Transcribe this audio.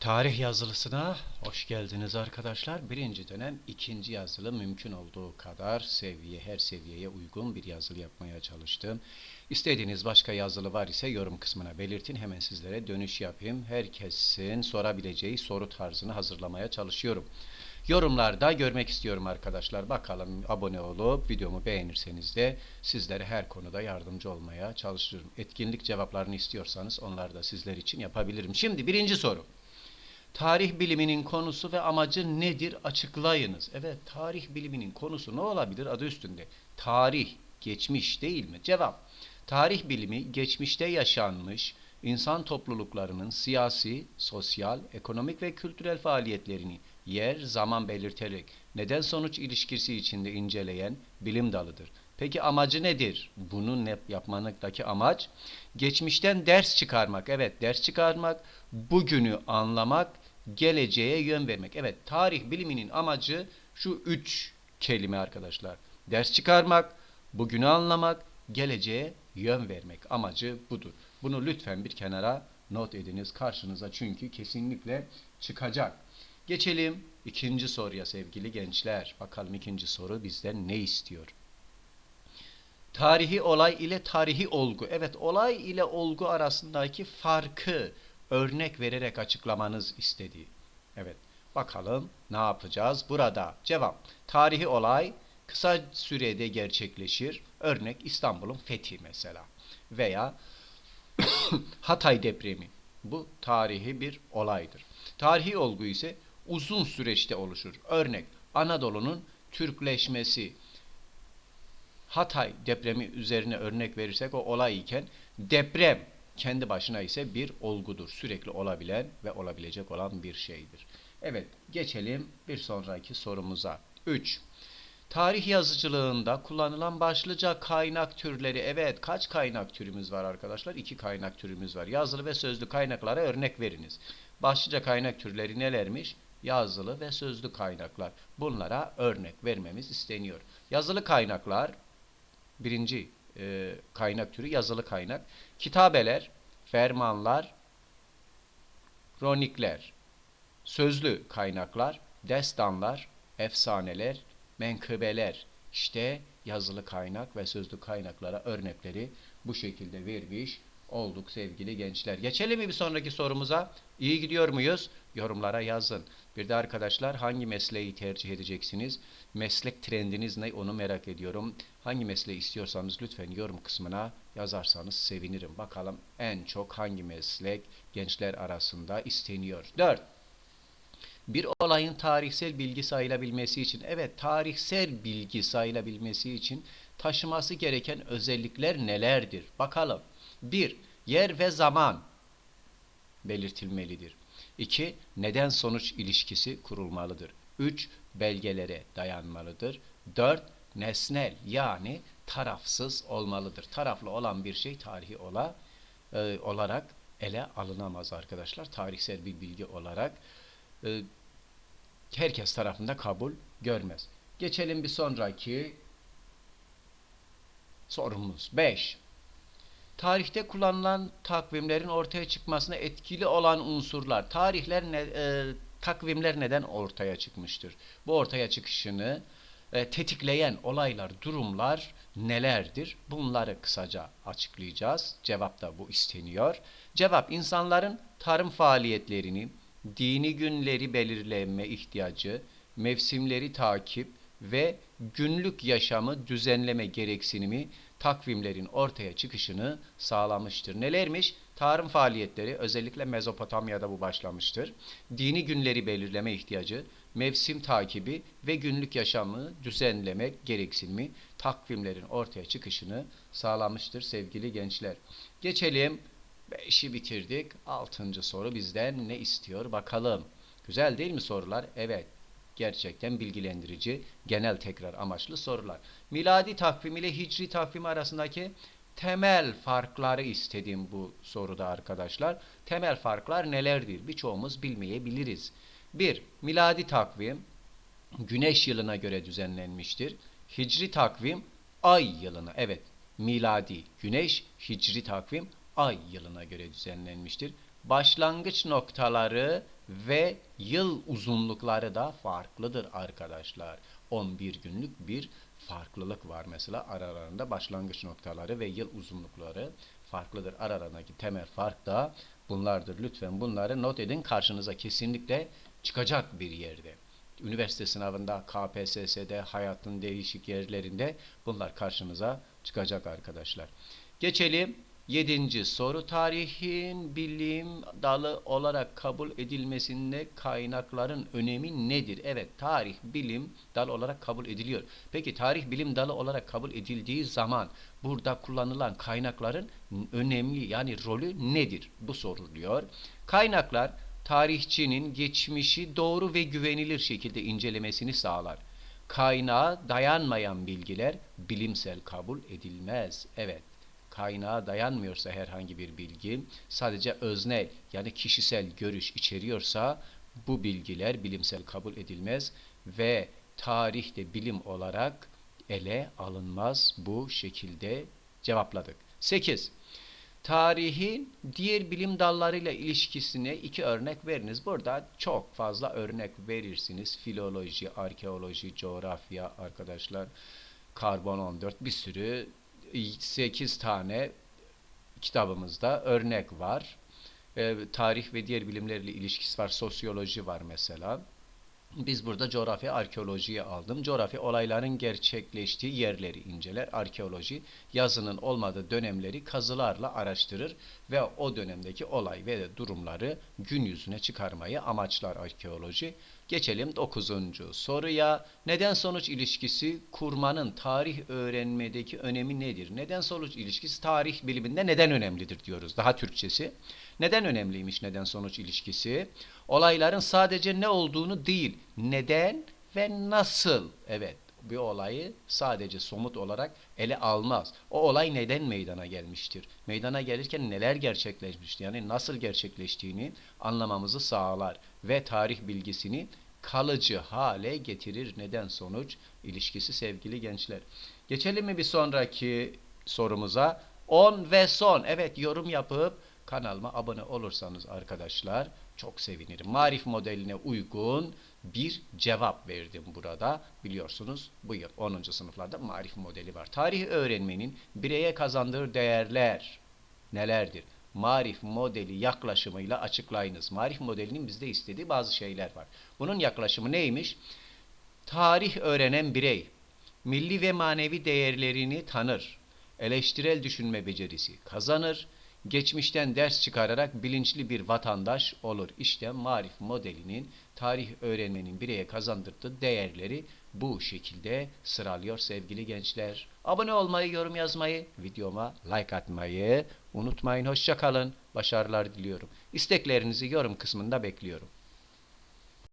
Tarih yazılısına hoş geldiniz arkadaşlar. Birinci dönem ikinci yazılı mümkün olduğu kadar seviye, her seviyeye uygun bir yazılı yapmaya çalıştım. İstediğiniz başka yazılı var ise yorum kısmına belirtin. Hemen sizlere dönüş yapayım. Herkesin sorabileceği soru tarzını hazırlamaya çalışıyorum. Yorumlarda görmek istiyorum arkadaşlar. Bakalım abone olup videomu beğenirseniz de sizlere her konuda yardımcı olmaya çalışıyorum. Etkinlik cevaplarını istiyorsanız onları da sizler için yapabilirim. Şimdi birinci soru. Tarih biliminin konusu ve amacı nedir? Açıklayınız. Evet, tarih biliminin konusu ne olabilir? Adı üstünde. Tarih, geçmiş değil mi? Cevap. Tarih bilimi geçmişte yaşanmış insan topluluklarının siyasi, sosyal, ekonomik ve kültürel faaliyetlerini yer, zaman belirterek neden sonuç ilişkisi içinde inceleyen bilim dalıdır. Peki amacı nedir? Bunu ne yapmanıktaki amaç geçmişten ders çıkarmak. Evet, ders çıkarmak, bugünü anlamak, geleceğe yön vermek. Evet, tarih biliminin amacı şu üç kelime arkadaşlar. Ders çıkarmak, bugünü anlamak, geleceğe yön vermek. Amacı budur. Bunu lütfen bir kenara not ediniz karşınıza çünkü kesinlikle çıkacak. Geçelim ikinci soruya sevgili gençler. Bakalım ikinci soru bizden ne istiyor? Tarihi olay ile tarihi olgu. Evet olay ile olgu arasındaki farkı örnek vererek açıklamanız istediği. Evet bakalım ne yapacağız burada? Cevap. Tarihi olay kısa sürede gerçekleşir. Örnek İstanbul'un fethi mesela. Veya Hatay depremi. Bu tarihi bir olaydır. Tarihi olgu ise uzun süreçte oluşur. Örnek Anadolu'nun Türkleşmesi. Hatay depremi üzerine örnek verirsek o olay iken deprem kendi başına ise bir olgudur. Sürekli olabilen ve olabilecek olan bir şeydir. Evet geçelim bir sonraki sorumuza. 3. Tarih yazıcılığında kullanılan başlıca kaynak türleri. Evet kaç kaynak türümüz var arkadaşlar? İki kaynak türümüz var. Yazılı ve sözlü kaynaklara örnek veriniz. Başlıca kaynak türleri nelermiş? Yazılı ve sözlü kaynaklar. Bunlara örnek vermemiz isteniyor. Yazılı kaynaklar birinci e, kaynak türü yazılı kaynak. Kitabeler, fermanlar, kronikler. Sözlü kaynaklar, destanlar, efsaneler, menkıbeler. İşte yazılı kaynak ve sözlü kaynaklara örnekleri bu şekilde vermiş olduk sevgili gençler. Geçelim mi bir sonraki sorumuza? İyi gidiyor muyuz? Yorumlara yazın. Bir de arkadaşlar hangi mesleği tercih edeceksiniz? Meslek trendiniz ne onu merak ediyorum. Hangi mesleği istiyorsanız lütfen yorum kısmına yazarsanız sevinirim. Bakalım en çok hangi meslek gençler arasında isteniyor. 4. Bir olayın tarihsel bilgi sayılabilmesi için, evet tarihsel bilgi sayılabilmesi için taşıması gereken özellikler nelerdir? Bakalım. 1. Yer ve zaman belirtilmelidir. 2. Neden sonuç ilişkisi kurulmalıdır. 3. Belgelere dayanmalıdır. 4. Nesnel yani tarafsız olmalıdır. Taraflı olan bir şey tarihi ola, e, olarak ele alınamaz arkadaşlar. Tarihsel bir bilgi olarak e, herkes tarafında kabul görmez. Geçelim bir sonraki sorumuz. 5. Tarihte kullanılan takvimlerin ortaya çıkmasına etkili olan unsurlar. Tarihler ne, e, takvimler neden ortaya çıkmıştır? Bu ortaya çıkışını e, tetikleyen olaylar, durumlar nelerdir? Bunları kısaca açıklayacağız. Cevap da bu isteniyor. Cevap insanların tarım faaliyetlerini, dini günleri belirleme ihtiyacı, mevsimleri takip ve günlük yaşamı düzenleme gereksinimi takvimlerin ortaya çıkışını sağlamıştır. Nelermiş? Tarım faaliyetleri özellikle Mezopotamya'da bu başlamıştır. Dini günleri belirleme ihtiyacı, mevsim takibi ve günlük yaşamı düzenlemek gereksinimi takvimlerin ortaya çıkışını sağlamıştır sevgili gençler. Geçelim. Beşi bitirdik. Altıncı soru bizden ne istiyor bakalım. Güzel değil mi sorular? Evet gerçekten bilgilendirici, genel tekrar amaçlı sorular. Miladi takvim ile hicri takvim arasındaki temel farkları istedim bu soruda arkadaşlar. Temel farklar nelerdir? Birçoğumuz bilmeyebiliriz. 1. Miladi takvim güneş yılına göre düzenlenmiştir. Hicri takvim ay yılına, evet miladi güneş, hicri takvim ay yılına göre düzenlenmiştir. Başlangıç noktaları ve yıl uzunlukları da farklıdır arkadaşlar. 11 günlük bir farklılık var mesela aralarında başlangıç noktaları ve yıl uzunlukları farklıdır. Aralarındaki temel fark da bunlardır. Lütfen bunları not edin karşınıza kesinlikle çıkacak bir yerde. Üniversite sınavında, KPSS'de, hayatın değişik yerlerinde bunlar karşınıza çıkacak arkadaşlar. Geçelim Yedinci soru tarihin bilim dalı olarak kabul edilmesinde kaynakların önemi nedir? Evet tarih bilim dalı olarak kabul ediliyor. Peki tarih bilim dalı olarak kabul edildiği zaman burada kullanılan kaynakların önemli yani rolü nedir? Bu soruluyor. Kaynaklar tarihçinin geçmişi doğru ve güvenilir şekilde incelemesini sağlar. Kaynağa dayanmayan bilgiler bilimsel kabul edilmez. Evet kaynağa dayanmıyorsa herhangi bir bilgi, sadece öznel yani kişisel görüş içeriyorsa bu bilgiler bilimsel kabul edilmez ve tarihte bilim olarak ele alınmaz. Bu şekilde cevapladık. 8. Tarihin diğer bilim dallarıyla ilişkisine iki örnek veriniz. Burada çok fazla örnek verirsiniz. Filoloji, arkeoloji, coğrafya arkadaşlar, karbon 14 bir sürü 8 tane kitabımızda örnek var. E, tarih ve diğer bilimlerle ilişkisi var. Sosyoloji var mesela. Biz burada coğrafya arkeolojiyi aldım. Coğrafya olayların gerçekleştiği yerleri inceler. Arkeoloji yazının olmadığı dönemleri kazılarla araştırır ve o dönemdeki olay ve durumları gün yüzüne çıkarmayı amaçlar arkeoloji. Geçelim 9. soruya. Neden sonuç ilişkisi kurmanın tarih öğrenmedeki önemi nedir? Neden sonuç ilişkisi tarih biliminde neden önemlidir diyoruz. Daha Türkçesi. Neden önemliymiş neden sonuç ilişkisi? Olayların sadece ne olduğunu değil, neden ve nasıl. Evet, bir olayı sadece somut olarak ele almaz. O olay neden meydana gelmiştir? Meydana gelirken neler gerçekleşmiştir? Yani nasıl gerçekleştiğini anlamamızı sağlar ve tarih bilgisini kalıcı hale getirir. Neden sonuç ilişkisi sevgili gençler. Geçelim mi bir sonraki sorumuza? 10 ve son. Evet yorum yapıp kanalıma abone olursanız arkadaşlar çok sevinirim. Marif modeline uygun bir cevap verdim burada. Biliyorsunuz bu yıl 10. sınıflarda marif modeli var. Tarih öğrenmenin bireye kazandığı değerler nelerdir? Marif modeli yaklaşımıyla açıklayınız. Marif modelinin bizde istediği bazı şeyler var. Bunun yaklaşımı neymiş? Tarih öğrenen birey milli ve manevi değerlerini tanır. Eleştirel düşünme becerisi kazanır geçmişten ders çıkararak bilinçli bir vatandaş olur. İşte marif modelinin tarih öğrenmenin bireye kazandırdığı değerleri bu şekilde sıralıyor sevgili gençler. Abone olmayı, yorum yazmayı, videoma like atmayı unutmayın. Hoşçakalın. Başarılar diliyorum. İsteklerinizi yorum kısmında bekliyorum.